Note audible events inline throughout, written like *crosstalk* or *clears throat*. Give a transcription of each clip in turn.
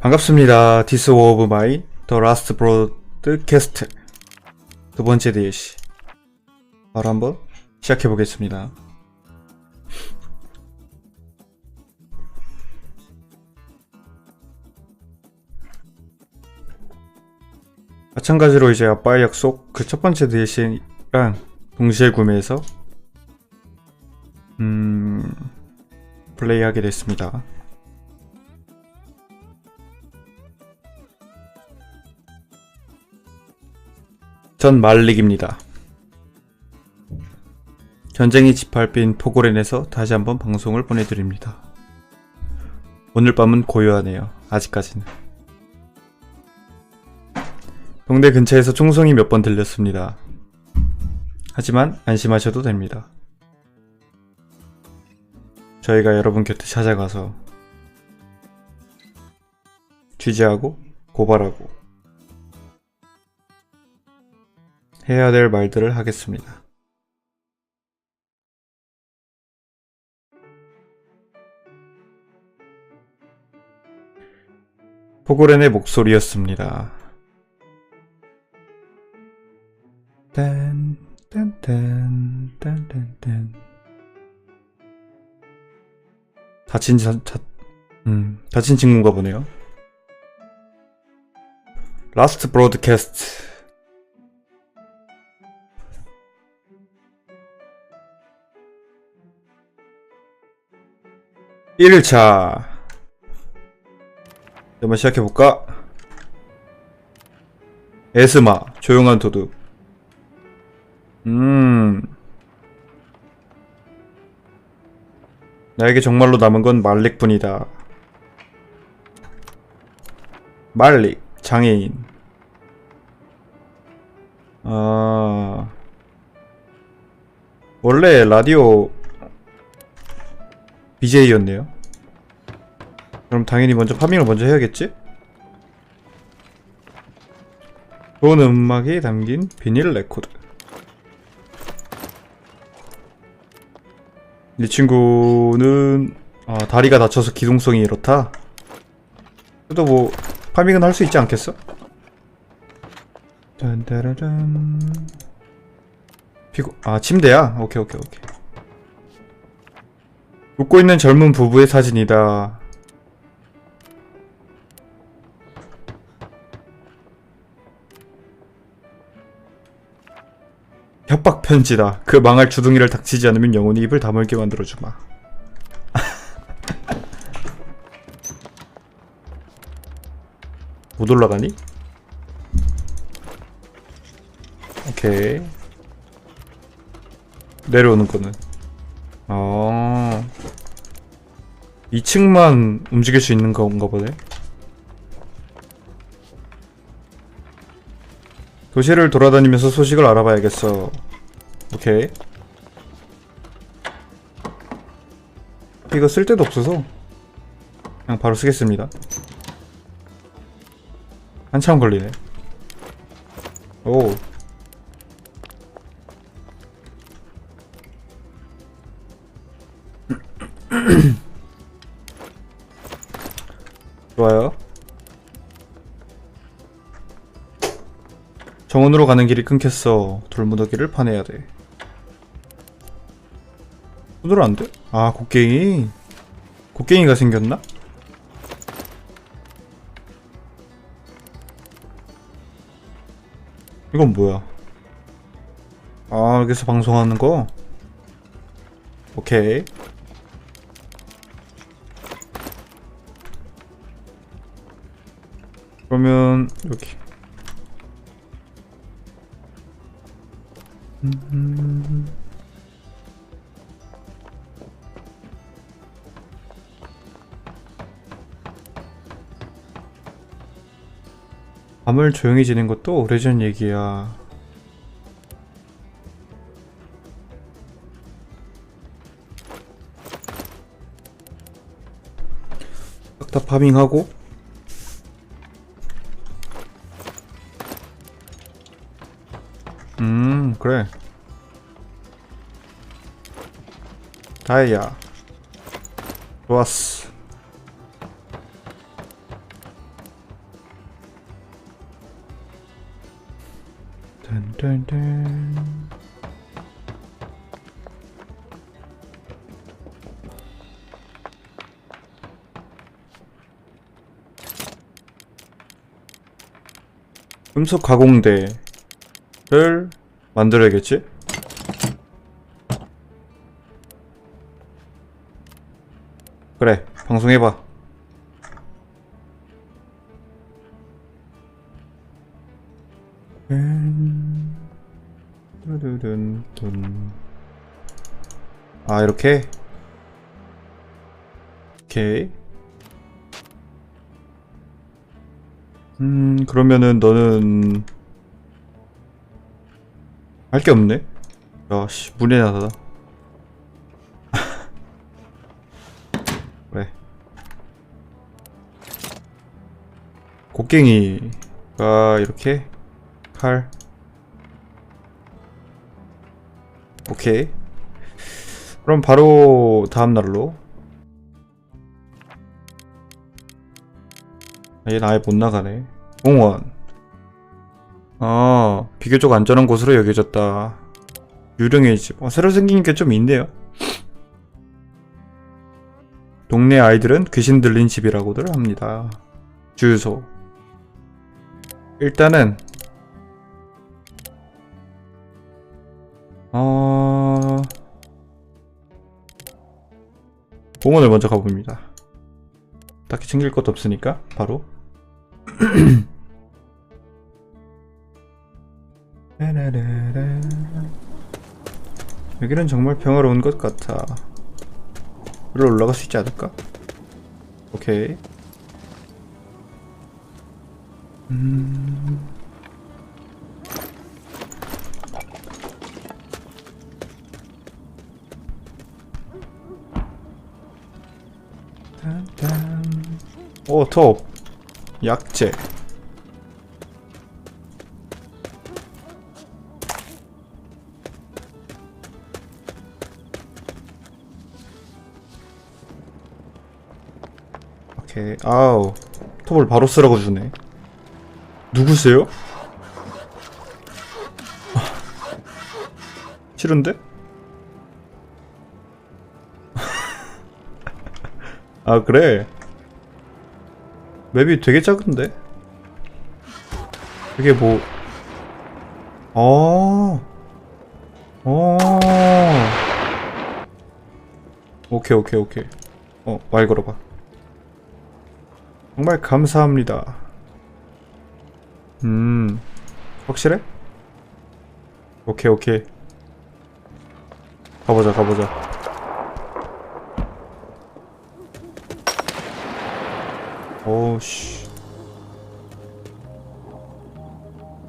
반갑습니다. 디스 오브 마이 더 라스트 브로드 캐스트 두 번째 DLC 바로 한번 시작해 보겠습니다. 마찬가지로 이제 아빠의 약속 그 첫 번째 DLC랑 동시에 구매해서 음 플레이하게 됐습니다. 전 말릭입니다. 전쟁이 짓밟힌 포고렌에서 다시 한번 방송을 보내드립니다. 오늘 밤은 고요하네요. 아직까지는. 동네 근처에서 총성이 몇 번 들렸습니다. 하지만 안심하셔도 됩니다. 저희가 여러분 곁에 찾아가서 취재하고 고발하고 해야 될 말들을 하겠습니다. 포고렌의 목소리였습니다. 딴, 딴, 딴, 딴, 딴, 딴. 다친, 자, 자, 음, 다친 친구인가 보네요. 라스트 브로드캐스트. 1일차. 한번 시작해볼까? 에스마 조용한 도둑. 음. 나에게 정말로 남은 건 말릭뿐이다. 말릭 장애인. 아. 원래 라디오 BJ였네요. 그럼 당연히 먼저 파밍을 먼저 해야겠지? 좋은 음악이 담긴 비닐 레코드. 이 친구는 아, 다리가 다쳐서 기동성이 이렇다. 그래도 뭐 파밍은 할 수 있지 않겠어? 짠따라란. 피고 아 침대야. 오케이 오케이 오케이. 웃고 있는 젊은 부부의 사진이다. 협박 편지다. 그 망할 주둥이를 닥치지 않으면 영원히 입을 다물게 만들어주마. *laughs* 못 올라가니? 오케이. 내려오는 거는. 어. 2층만 움직일 수 있는 건가 보네. 도시를 돌아다니면서 소식을 알아봐야겠어. 오케이. 이거 쓸 데도 없어서 그냥 바로 쓰겠습니다. 한참 걸리네. 오. 좋아요. 정원으로 가는 길이 끊겼어. 돌무더기를 파내야 돼. 손으로 안 돼? 아, 곡괭이. 곡괭이가 생겼나? 이건 뭐야? 아, 여기서 방송하는 거? 오케이. 그러면 음. 밤을 조용히 지낸 것도 오래전 얘기야. 싹다 파밍하고 그래. 다이아. 좋았어. 짠짠짠 금속 가공대를 만들어야겠지? 그래, 방송해봐. 아, 이렇게? 오케이. 음, 그러면은 너는 할 게 없네. 야, 씨, 문이 나다. 그래. *laughs* 곡괭이가 이렇게 칼. 오케이. 그럼 바로 다음 날로. 아, 얘는 아예 못 나가네. 공원. 아, 비교적 안전한 곳으로 여겨졌다. 유령의 집. 어, 새로 생긴 게 좀 있네요. 동네 아이들은 귀신 들린 집이라고들 합니다. 주유소. 일단은 어... 공원을 먼저 가봅니다. 딱히 챙길 것도 없으니까 바로 *clears throat* 여기는 정말 평화로운 것 같아. 위로 올라갈 수 있지 않을까? 오케이. 음. 오, 톱. 약재. 오케이. 아우. 톱을 바로 쓰라고 주네. 누구세요? 아, 싫은데? *laughs* 아, 그래. 맵이 되게 작은데? 이게 뭐, 어, 어, 오케이, 오케이, 오케이. 어, 말 걸어봐. 정말 감사합니다. 음, 확실해? 오케이, 오케이. 가보자, 가보자. 오씨.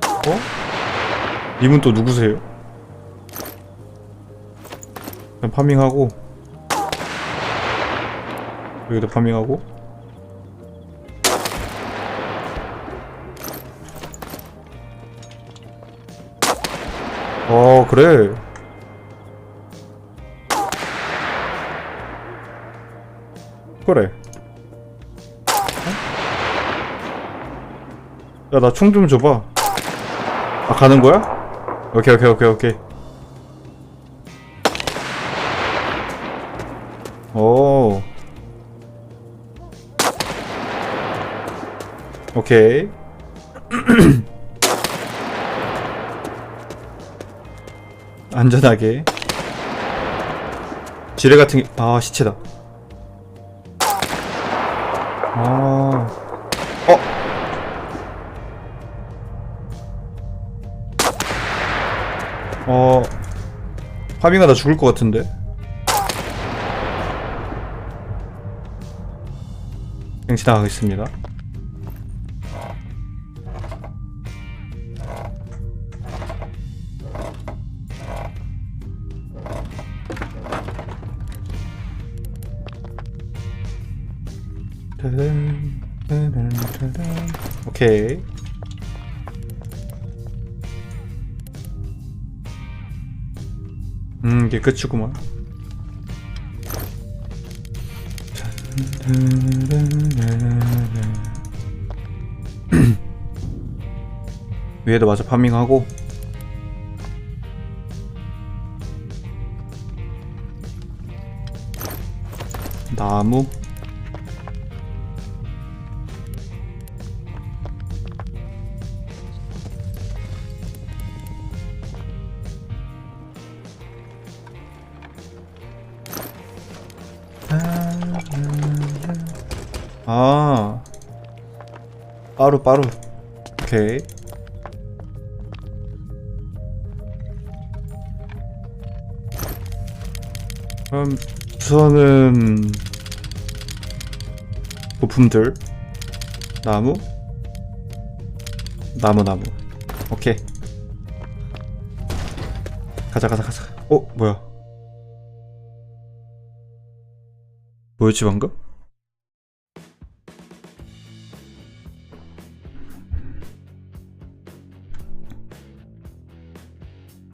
어? 님은 또 누구세요? 파밍하고 여기도 파밍하고 어 그래. 그래. 야 나 총 좀 줘봐. 아 가는 거야? 오케이 오케이 오케이 오케이. 오 오케이 안전하게 지뢰 같은 게, 아, 시체다. 아, 어? 어, 파밍하 다 죽을 것 같은데? 지나가겠습니다. 이게 끝이구만. *clears throat* 위에도 와서 파밍하고. 나무. 아. 빠루 빠루 오케이. 그럼 우선은 부품들. 나무? 나무 나무. 오케이. 가자 가자 가자. 어 뭐야? 뭐였지 방금?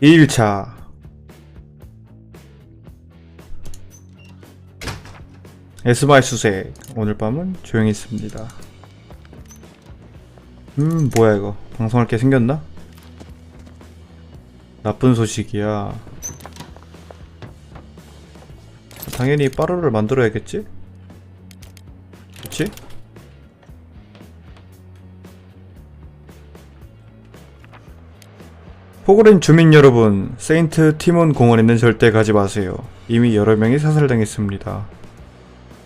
일차 에스마의 수색 오늘 밤은 조용히 있습니다 음 뭐야 이거 방송할 게 생겼나? 나쁜 소식이야 당연히 빠루를 만들어야겠지? 그치? 포그린 주민 여러분, 세인트 티몬 공원에는 절대 가지 마세요. 이미 여러 명이 사살당했습니다.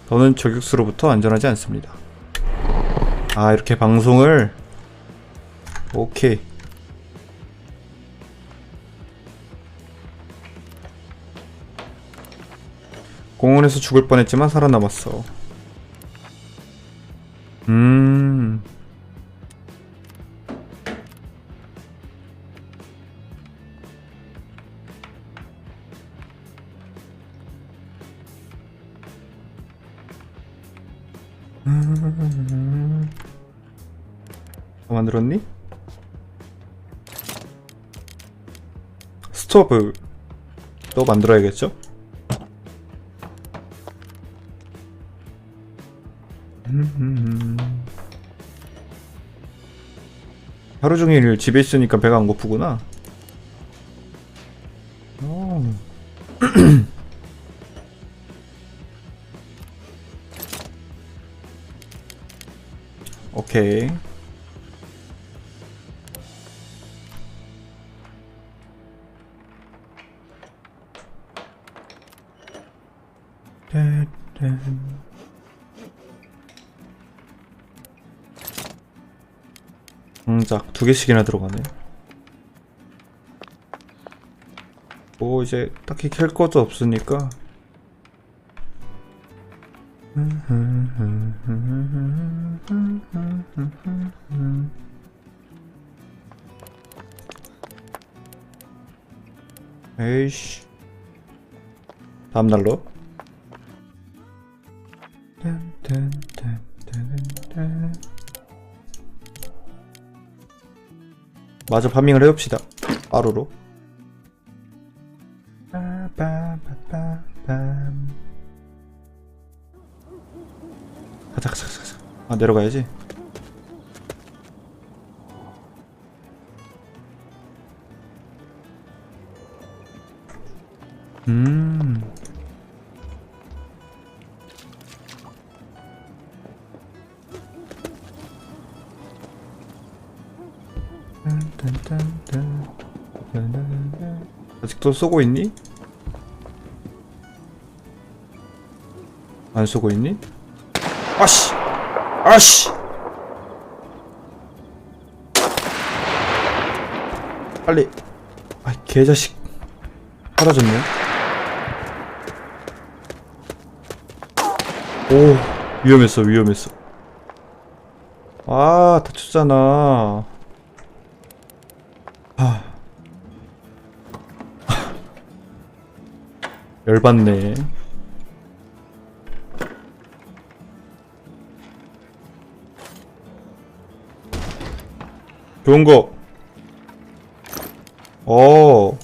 더는 저격수로부터 안전하지 않습니다. 아, 이렇게 방송을 오케이. 공원에서 죽을 뻔했지만 살아남았어. 음. 다 만들었니? 스토브 또 만들어야겠죠? 하루 종일 집에 있으니까 배가 안 고프구나. 장작 두 개씩이나 들어가네. 뭐 이제 딱히 캘 것도 없으니까. 에이씨. 다음 날로. 마저 파밍을 해봅시다. 가자 가자 가자 가자. 아 내려가야지. 아직도 쏘고 있니? 안 쏘고 있니? 아씨! 아씨! 빨리! 아, 개자식. 사라졌네. 오, 위험했어, 위험했어. 아, 다쳤잖아. 아. 열받네. 좋은 거. 어.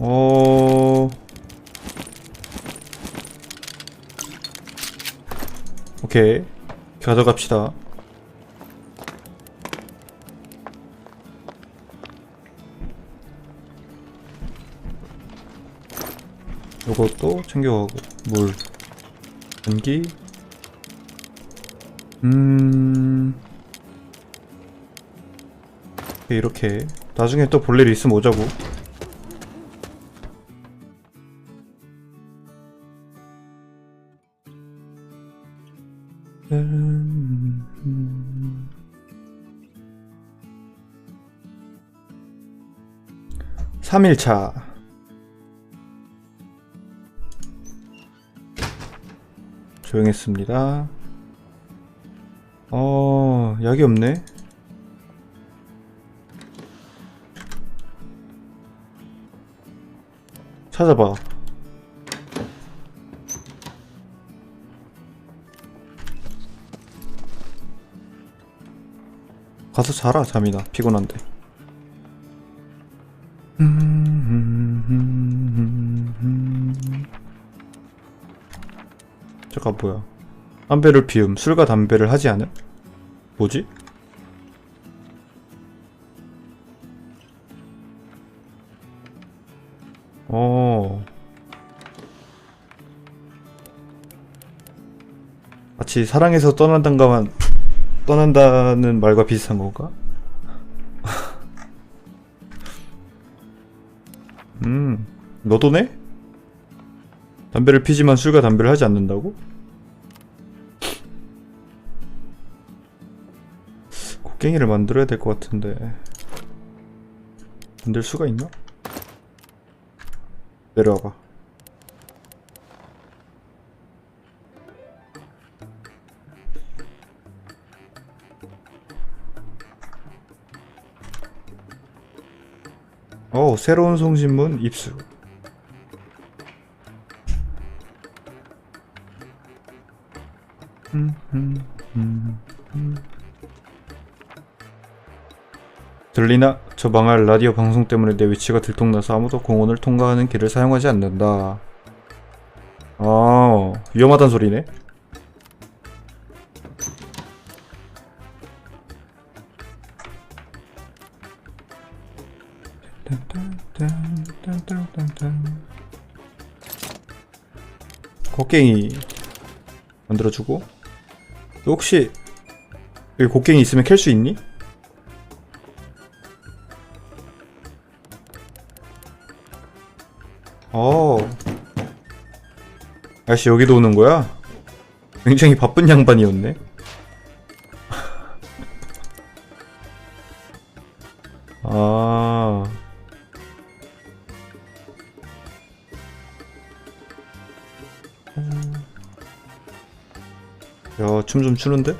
어. 오케이. 가져갑시다. 요것도 챙겨가고 물 전기. 음. 이렇게 나중에 또 볼 일 있으면 오자고. 음. 3일차 조용했습니다. 어, 약이 없네. 찾아봐. 가서 자라, 잠이나. 피곤한데. 잠 뭐야 담배를 피움 술과 담배를 하지 않음? 뭐지? 어 마치 사랑해서 떠난단가만 떠난다는 말과 비슷한 건가? *laughs* 음 너도네? 담배를 피지만 술과 담배를 하지 않는다고? 곡괭이를 만들어야 될 것 같은데 만들 수가 있나? 내려와봐 어 새로운 송신문 입수 음, 음, 음, 음. 들리나? 저 망할 라디오 방송 때문에 내 위치가 들통나서 아무도 공원을 통과하는 길을 사용하지 않는다. 아, 위험하단 소리네. 곡괭이 만들어주고 너 혹시 여기 곡괭이 있으면 캘 수 있니? 어. 아저씨 여기도 오는 거야? 굉장히 바쁜 양반이었네. *laughs* 아. 야, 춤 좀 추는데?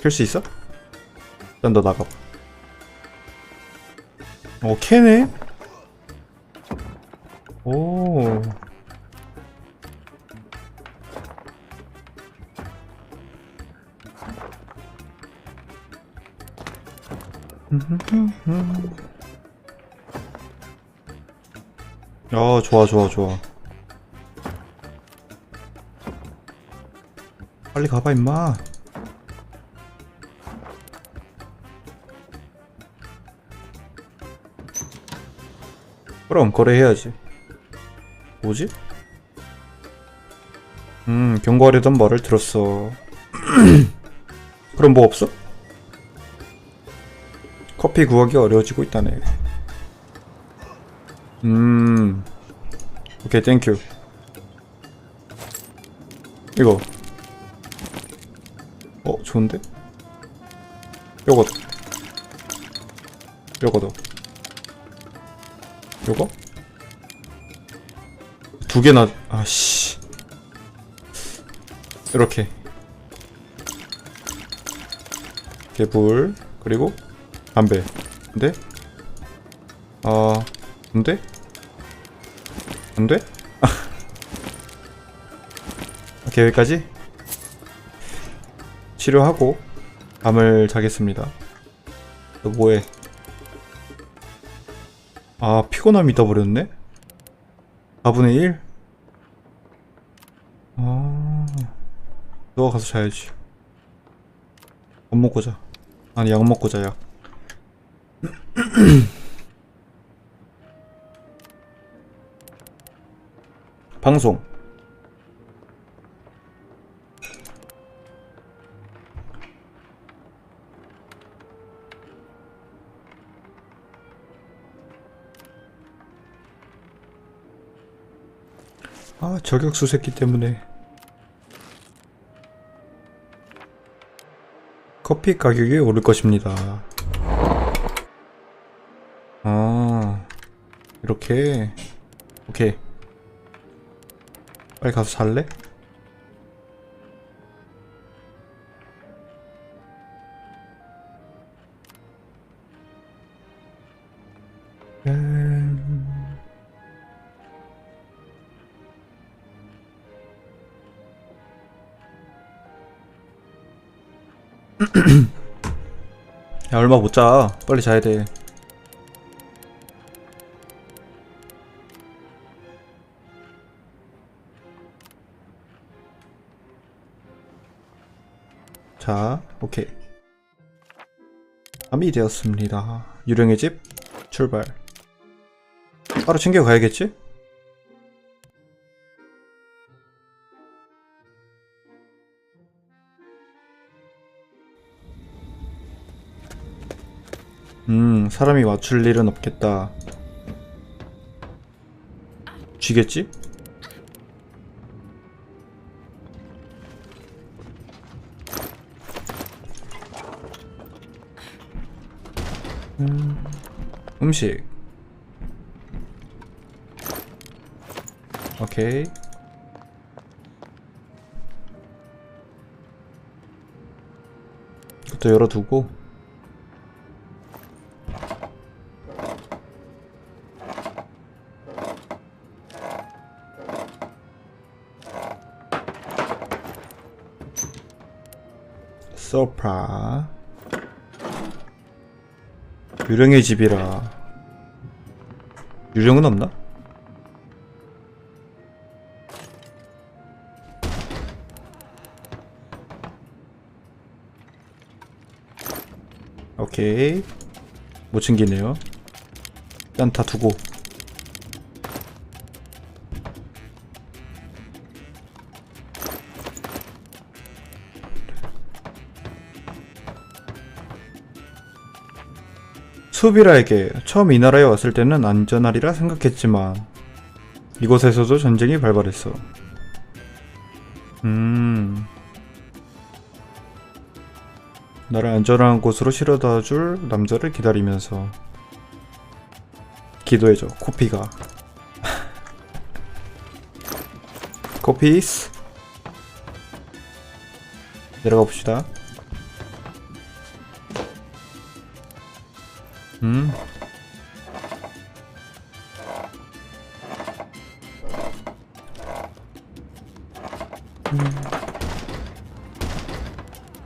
켤 수 있어? 일단 너 나가봐. 어, 캐네? 오. 야, 좋아, 좋아, 좋아. 빨리 가봐, 임마. 그럼 거래해야지. 뭐지? 음, 경고하려던 말을 들었어. *clears throat* 그럼 뭐 없어? 커피 구하기 어려워지고 있다네. 음, 오케이, 땡큐. 이거. 어, 좋은데? 요거도. 요거도. 요거? 두 개나, 아씨. 이렇게. 개불, 그리고 담배. 근데? 아, 근데? 안 돼? *laughs* 오케이, 여기까지. 치료하고, 잠을 자겠습니다. 너 뭐해? 아, 피곤함이 떠버렸네? 4분의 1? 아, 너가 가서 자야지. 밥 먹고 자. 아니, 약 먹고 자, 약. *clears throat* 방송 아 저격수 새끼 때문에. 커피 가격이 오를 것입니다. 아 이렇게. 오케이. 빨리 가서 살래? 얼마 못 자. 빨리 자야 돼. 자, 오케이. 밤이 되었습니다. 유령의 집 출발. 바로 챙겨 가야겠지? 음, 사람이 맞출 일은 없겠다. 쥐겠지? 음, 음식. 오케이. 이것도 열어두고. 소프라 유령의 집이라. 유령은 없나? 오케이. 못 챙기네요. 일단 다 두고 수비라에게 처음 이 나라에 왔을 때는 안전하리라 생각했지만 이곳에서도 전쟁이 발발했어. 음. 나를 안전한 곳으로 실어다 줄 남자를 기다리면서 기도해줘 코피가 *laughs* 코피스 내려가 봅시다 음.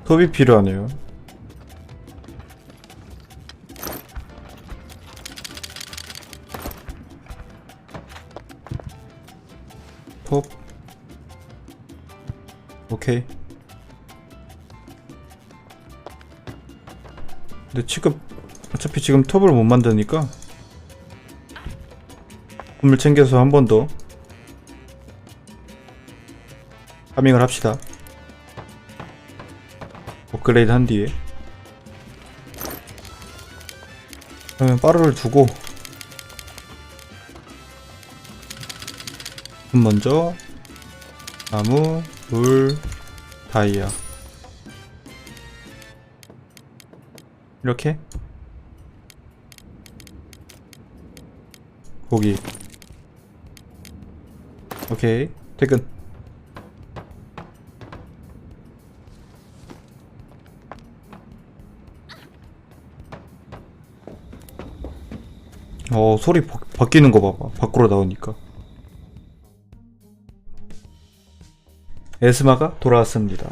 톱이 필요하네요. 톱. 오케이. 근데 지금 어차피 지금 톱을 못 만드니까 건물 챙겨서 한 번 더 파밍을 합시다. 업그레이드 한 뒤에. 그러면 빠르를 두고 금 먼저 나무, 물, 다이아. 이렇게 고기. 오케이. 퇴근. 어 소리 바, 바뀌는 거 봐봐. 밖으로 나오니까. 에스마가 돌아왔습니다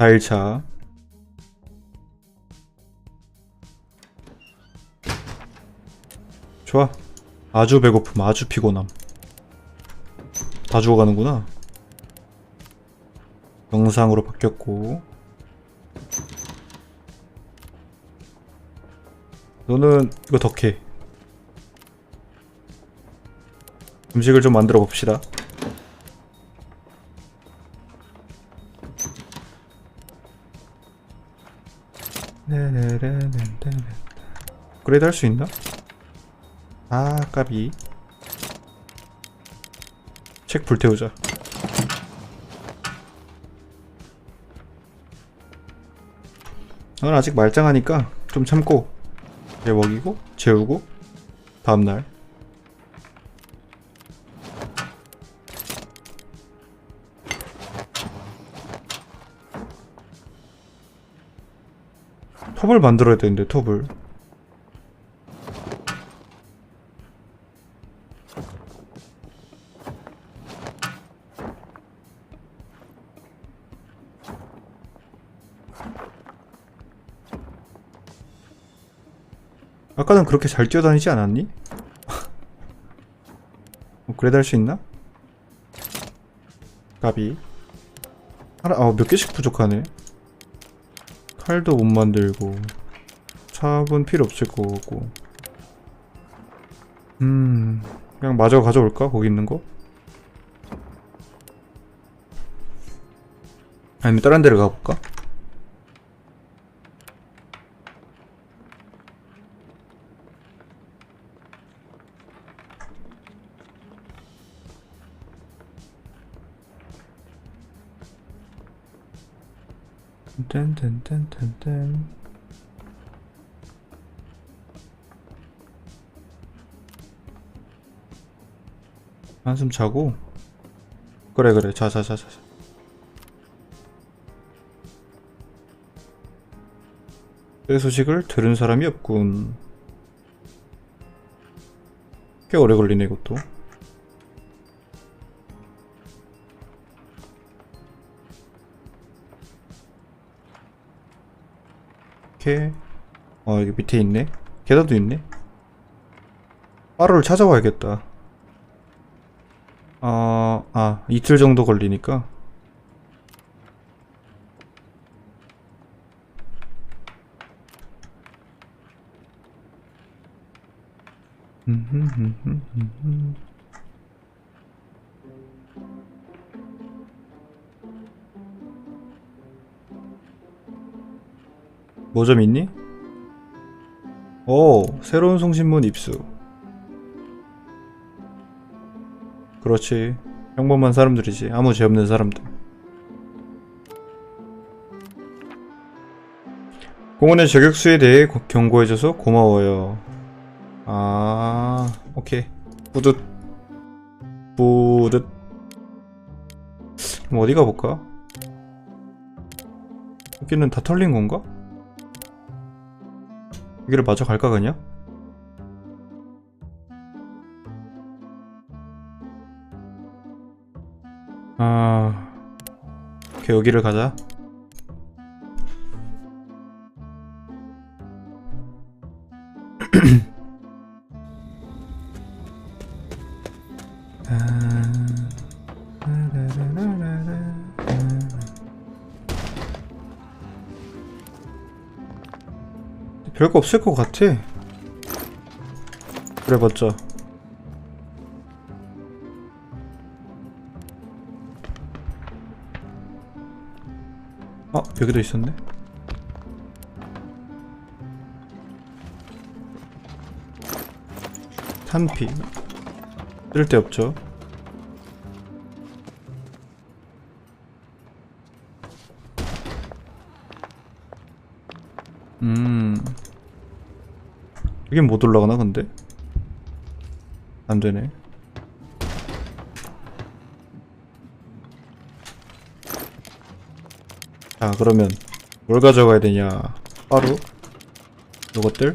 4일차. 좋아. 아주 배고픔 아주 피곤함. 다 죽어가는구나. 영상으로 바뀌었고. 너는 이거 덕해. 음식을 좀 만들어 봅시다 업그레이드 할 수 있나? 아 까비. 책 불태우자. 넌 아직 말짱하니까 좀 참고. 얘 먹이고 재우고 다음날. 톱을 만들어야 되는데 톱을 아까는 그렇게 잘 뛰어다니지 않았니? *laughs* 업그레이드 할수 있나? 까비 하나, 아, 몇 개씩 부족하네 칼도 못 만들고 삽은 필요 없을 거고 음 그냥 마저 가져올까? 거기 있는 거? 아니면 다른 데를 가볼까? 한숨 자고. 그래 그래. 자자 자 자 내 소식을 들은 사람이 없군. 꽤 오래 걸리네 이것도. 이렇게. 어 여기 밑에 있네. 계단도 있네. 빠루를 찾아와야겠다 어, 아 이틀 정도 걸리니까 뭐 좀 있니? 오, 새로운 송신문 입수. 그렇지. 평범한 사람들이지. 아무 죄 없는 사람들. 공원의 저격수에 대해 고- 경고해줘서 고마워요. 아, 오케이. 뿌듯. 뿌듯. 그럼 어디 가볼까? 여기는 다 털린 건가? 여기를 마저 갈까 그냥? 오케이 여기를 가자 *clears throat* 별거 없을 것 같아. 그래봤자. 아, 여기도 있었네. 탄피. 쓸데없죠. 음. 여긴 못 올라가나 근데? 안 되네. 자 그러면 뭘 가져가야 되냐? 바로 요것들.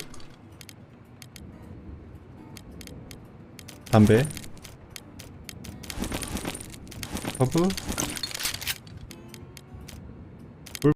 담배. 허브